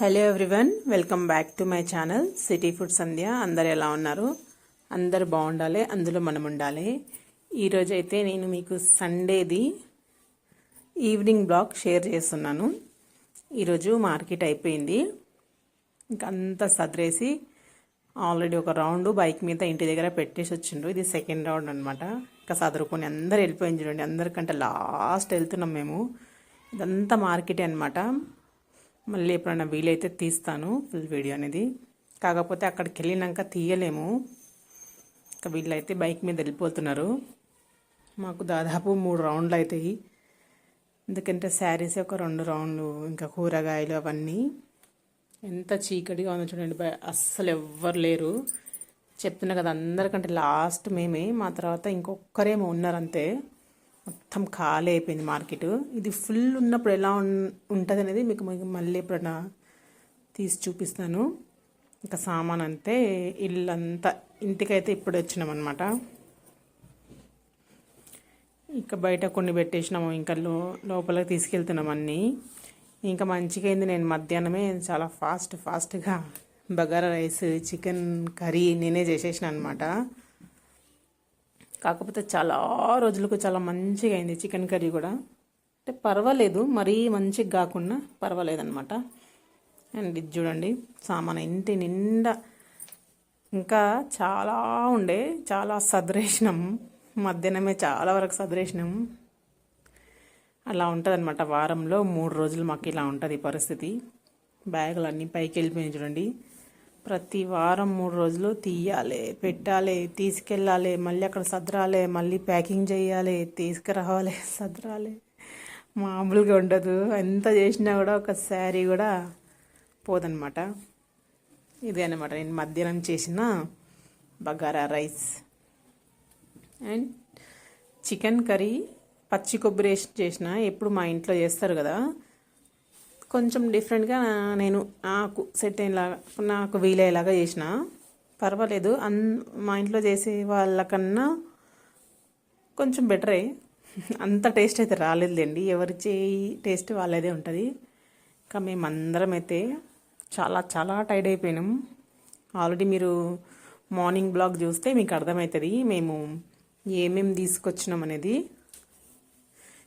Hello everyone welcome back to my channel city food Sandhya అందరు ఎలా ఉన్నారు? అందరు బాగుండాలి అందులో మనం ఉండాలి. ఈరోజు అయితే నేను మీకు సండేది ఈవినింగ్ బ్లాగ్ షేర్ చేస్తున్నాను. ఈరోజు మార్కెట్ అయిపోయింది. ఇంకా అంతా సదిరేసి ఆల్రెడీ ఒక రౌండ్ బైక్ మీద ఇంటి దగ్గర పెట్టేసి వచ్చిండ్రు. ఇది సెకండ్ రౌండ్ అనమాట ఇంకా సదురుకొని అందరు వెళ్ళిపోయింది చూడండి. అందరికంటే లాస్ట్ వెళ్తున్నాం మేము. ఇదంతా మార్కెటే అనమాట మళ్ళీ ఎప్పుడైనా వీలైతే తీస్తాను ఫుల్ వీడియో అనేది. కాకపోతే అక్కడికి వెళ్ళినాక తీయలేము. ఇంకా వీళ్ళైతే బైక్ మీద వెళ్ళిపోతున్నారు. మాకు దాదాపు మూడు రౌండ్లు అవుతాయి ఎందుకంటే శారీస్ ఒక రెండు రౌండ్లు ఇంకా కూరగాయలు అవన్నీ. ఎంత చీకటిగా ఉందో చూడండి అస్సలు ఎవ్వరు లేరు. చెప్తున్నా కదా అందరికంటే లాస్ట్ మేమే మా తర్వాత ఇంకొకరేమో ఉన్నారు అంతే మొత్తం ఖాళీ అయిపోయింది మార్కెట్. ఇది ఫుల్ ఉన్నప్పుడు ఎలా ఉంటుంది అనేది మీకు మళ్ళీ ఎప్పుడైనా తీసి చూపిస్తాను. ఇంకా సామాన్ అంతే ఇల్లంతా ఇంటికైతే ఇప్పుడు వచ్చినాం అనమాట ఇంకా బయట కొన్ని పెట్టేసినాము ఇంకా లో లోపలికి తీసుకెళ్తున్నాం అన్నీ. ఇంకా మంచిగా అయింది నేను మధ్యాహ్నమే చాలా ఫాస్ట్ ఫాస్ట్గా బగారా రైస్ చికెన్ కర్రీ నేనే చేసేసిన అనమాట కాకపోతే చాలా రోజులకు చాలా మంచిగా అయింది చికెన్ కర్రీ కూడా. అంటే పర్వాలేదు మరీ మంచిగా కాకుండా పర్వాలేదు అనమాట అండ్ ఇది చూడండి సామాన్ ఇంటి నిండా ఇంకా చాలా ఉండే చాలా సదరేసినాం మధ్యాహ్నమే చాలా వరకు సదరేసినాం అలా ఉంటుంది అనమాట వారంలో మూడు రోజులు మాకు ఇలా ఉంటుంది పరిస్థితి. బ్యాగులు అన్నీ పైకి వెళ్ళిపోయినాయి చూడండి. ప్రతి వారం మూడు రోజులు తీయాలి పెట్టాలి తీసుకెళ్ళాలి మళ్ళీ అక్కడ సదరాలి మళ్ళీ ప్యాకింగ్ చేయాలి తీసుకురావాలి సదరాలి. మామూలుగా ఉండదు. ఎంత చేసినా కూడా ఒక శారీ కూడా పోదనమాట ఇదే అనమాట నేను మధ్యాహ్నం చేసిన bagara rice. And chicken curry పచ్చి కొబ్బరి వేసి చేసిన. ఎప్పుడు మా ఇంట్లో చేస్తారు కదా. కొంచెం డిఫరెంట్గా నేను నాకు సెట్ అయ్యేలాగా నాకు వీలయ్యేలాగా చేసిన. పర్వాలేదు. అన్ మా ఇంట్లో చేసే వాళ్ళకన్నా కొంచెం బెటరే. అంత టేస్ట్ అయితే రాలేదులేండి. ఎవరి చేయి టేస్ట్ వాళ్ళదే ఉంటుంది. ఇంకా మేమందరం అయితే చాలా చాలా టైర్డ్ అయిపోయినాం. ఆల్రెడీ మీరు మార్నింగ్ బ్లాగ్ చూస్తే మీకు అర్థమవుతుంది. మేము ఏమేమి తీసుకొచ్చినాం అనేది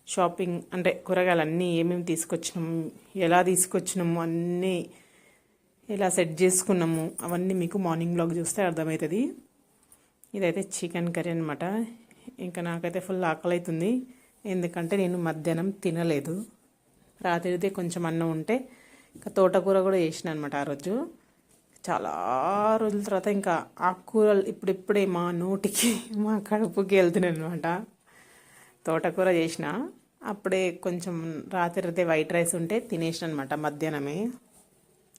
షాపింగ్ అంటే కూరగాయలు అన్నీ ఏమేమి తీసుకొచ్చినాము ఎలా తీసుకొచ్చినాము అన్నీ ఎలా సెట్ చేసుకున్నాము అవన్నీ మీకు మార్నింగ్ బ్లాగ్ చూస్తే అర్థమవుతుంది. ఇదైతే చికెన్ కర్రీ అనమాట ఇంకా నాకైతే ఫుల్ ఆకలి అవుతుంది ఎందుకంటే నేను మధ్యాహ్నం తినలేదు. రాత్రితే కొంచెం అన్నం ఉంటే ఇంకా తోటకూర కూడా వేసిన అనమాట ఆ రోజు. చాలా రోజుల తర్వాత ఇంకా ఆకుకూరలు ఇప్పుడిప్పుడే మా నోటికి మా కడుపుకి వెళ్తున్నాయి అనమాట తోటకూర చేసిన అప్పుడే కొంచెం రాత్రి అయితే వైట్ రైస్ ఉంటే తినేసిన అనమాట మధ్యాహ్నమే.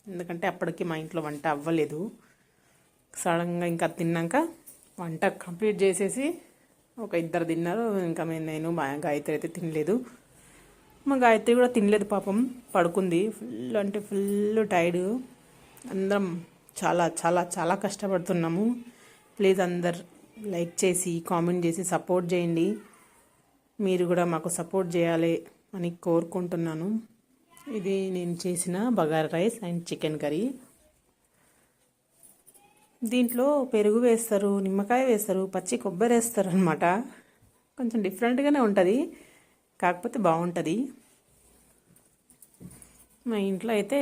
ఎందుకంటే అప్పటికి మా ఇంట్లో వంట అవ్వలేదు. సడన్గా ఇంకా తిన్నాక వంట కంప్లీట్ చేసేసి ఒక ఇద్దరు తిన్నారు. ఇంకా మేము నేను మా గాయత్రి అయితే తినలేదు. మా గాయత్రి కూడా తినలేదు పాపం. పడుకుంది. ఫుల్ అంటే ఫుల్ టైర్డ్ అందరం చాలా చాలా చాలా కష్టపడుతున్నాము. ప్లీజ్ అందరు లైక్ చేసి కామెంట్ చేసి సపోర్ట్ చేయండి. మీరు కూడా మాకు సపోర్ట్ చేయాలి అని కోరుకుంటున్నాను. ఇది నేను చేసిన bagara rice and chicken curry. దీంట్లో పెరుగు వేస్తారు నిమ్మకాయ వేస్తారు పచ్చి కొబ్బరి వేస్తారు అనమాట కొంచెం డిఫరెంట్గానే ఉంటుంది కాకపోతే బాగుంటుంది. మా ఇంట్లో అయితే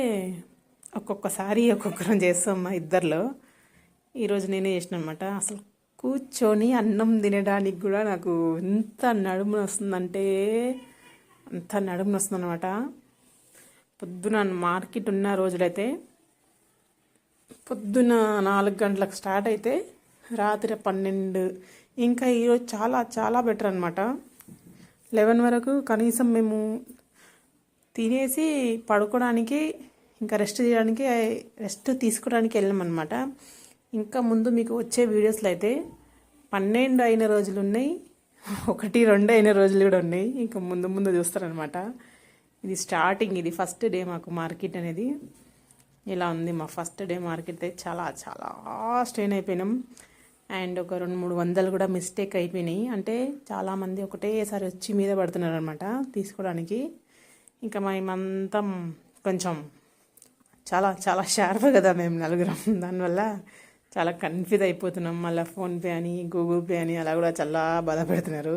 ఒక్కొక్కసారి ఒక్కొక్కరం చేస్తాం మా ఇద్దరిలో. ఈరోజు నేనే చేసిన అనమాట అసలు కూర్చొని అన్నం తినడానికి కూడా నాకు ఎంత నడుము వస్తుందంటే అంత నడుము వస్తుందన్నమాట. పొద్దున మార్కెట్ ఉన్న రోజులైతే పొద్దున నాలుగు గంటలకు స్టార్ట్ అయితే రాత్రి పన్నెండు. ఇంకా ఈరోజు చాలా చాలా బెటర్ అనమాట లెవెన్ వరకు కనీసం మేము తినేసి పడుకోవడానికి ఇంకా రెస్ట్ చేయడానికి రెస్ట్ తీసుకోవడానికి వెళ్ళామన్నమాట. ఇంకా ముందు మీకు వచ్చే వీడియోస్లో అయితే పన్నెండు అయిన రోజులు ఉన్నాయి ఒకటి రెండు అయిన రోజులు కూడా ఉన్నాయి. ఇంకా ముందు ముందు చూస్తారనమాట ఇది స్టార్టింగ్ ఇది ఫస్ట్ డే మాకు మార్కెట్ అనేది. ఇలా ఉంది మా ఫస్ట్ డే మార్కెట్ అయితే చాలా చాలా స్ట్రెయిన్ అయిపోయినాం. అండ్ ఒక రెండు మూడు వందలు కూడా మిస్టేక్ అయిపోయినాయి. అంటే చాలామంది ఒకటేసారి వచ్చి మీద పడుతున్నారు అనమాట తీసుకోవడానికి. ఇంకా మేమంతా కొంచెం చాలా చాలా షార్ప్ కదా మేము నలుగురం. దానివల్ల చాలా కన్ఫ్యూజ్ అయిపోతున్నాం. మళ్ళీ ఫోన్పే అని గూగుల్ పే అని అలా కూడా చాలా బాధపడుతున్నారు.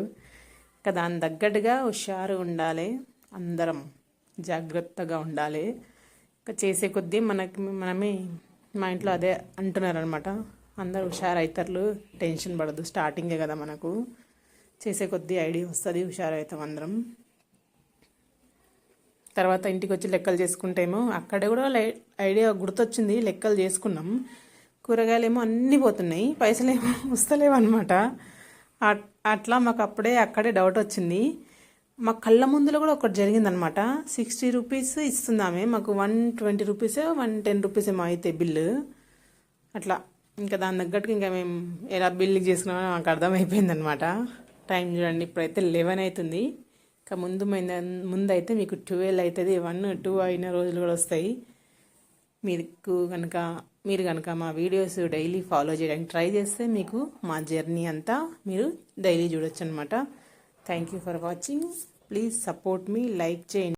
ఇంకా దాని తగ్గట్టుగా హుషారు ఉండాలి. అందరం జాగ్రత్తగా ఉండాలి. ఇంకా చేసే కొద్దీ మనకి మనమే మా ఇంట్లో అదే అంటున్నారు అనమాట అందరు హుషారు అవుతారు టెన్షన్ పడదు స్టార్టింగే కదా మనకు. చేసే కొద్దీ ఐడియా వస్తుంది హుషారు అవుతాం అందరం. తర్వాత ఇంటికి వచ్చి లెక్కలు చేసుకుంటేమో అక్కడ కూడా లై- ఐడియా గుర్తొచ్చింది లెక్కలు చేసుకున్నాం. కూరగాయలేమో అన్నీ పోతున్నాయి. పైసలు ఏమో వస్తలేవు అనమాట అట్లా మాకు అప్పుడే అక్కడే డౌట్ వచ్చింది. మా కళ్ళ ముందులో కూడా ఒకటి జరిగిందనమాట సిక్స్టీ రూపీస్ ఇస్తుంది ఆమె మాకు one twenty rupees one ten rupees ఏమో అయితే బిల్లు. అట్లా. ఇంకా దాని తగ్గట్టుకు ఇంకా మేము ఎలా బిల్లు చేసుకున్నామో మాకు అర్థమైపోయింది అనమాట టైం చూడండి ఇప్పుడైతే లెవెన్ అవుతుంది ఇంకా ముందు ముందు అయితే మీకు ట్వెల్వ్ అవుతుంది వన్ టూ అయిన రోజులు కూడా వస్తాయి. మీకు కనుక మీరు కనుక మా వీడియోస్ డైలీ ఫాలో చేయడానికి ట్రై చేస్తే మీకు మా జర్నీ అంతా మీరు డైలీ చూడొచ్చు అనమాట thank you for watching please support me like చేయండి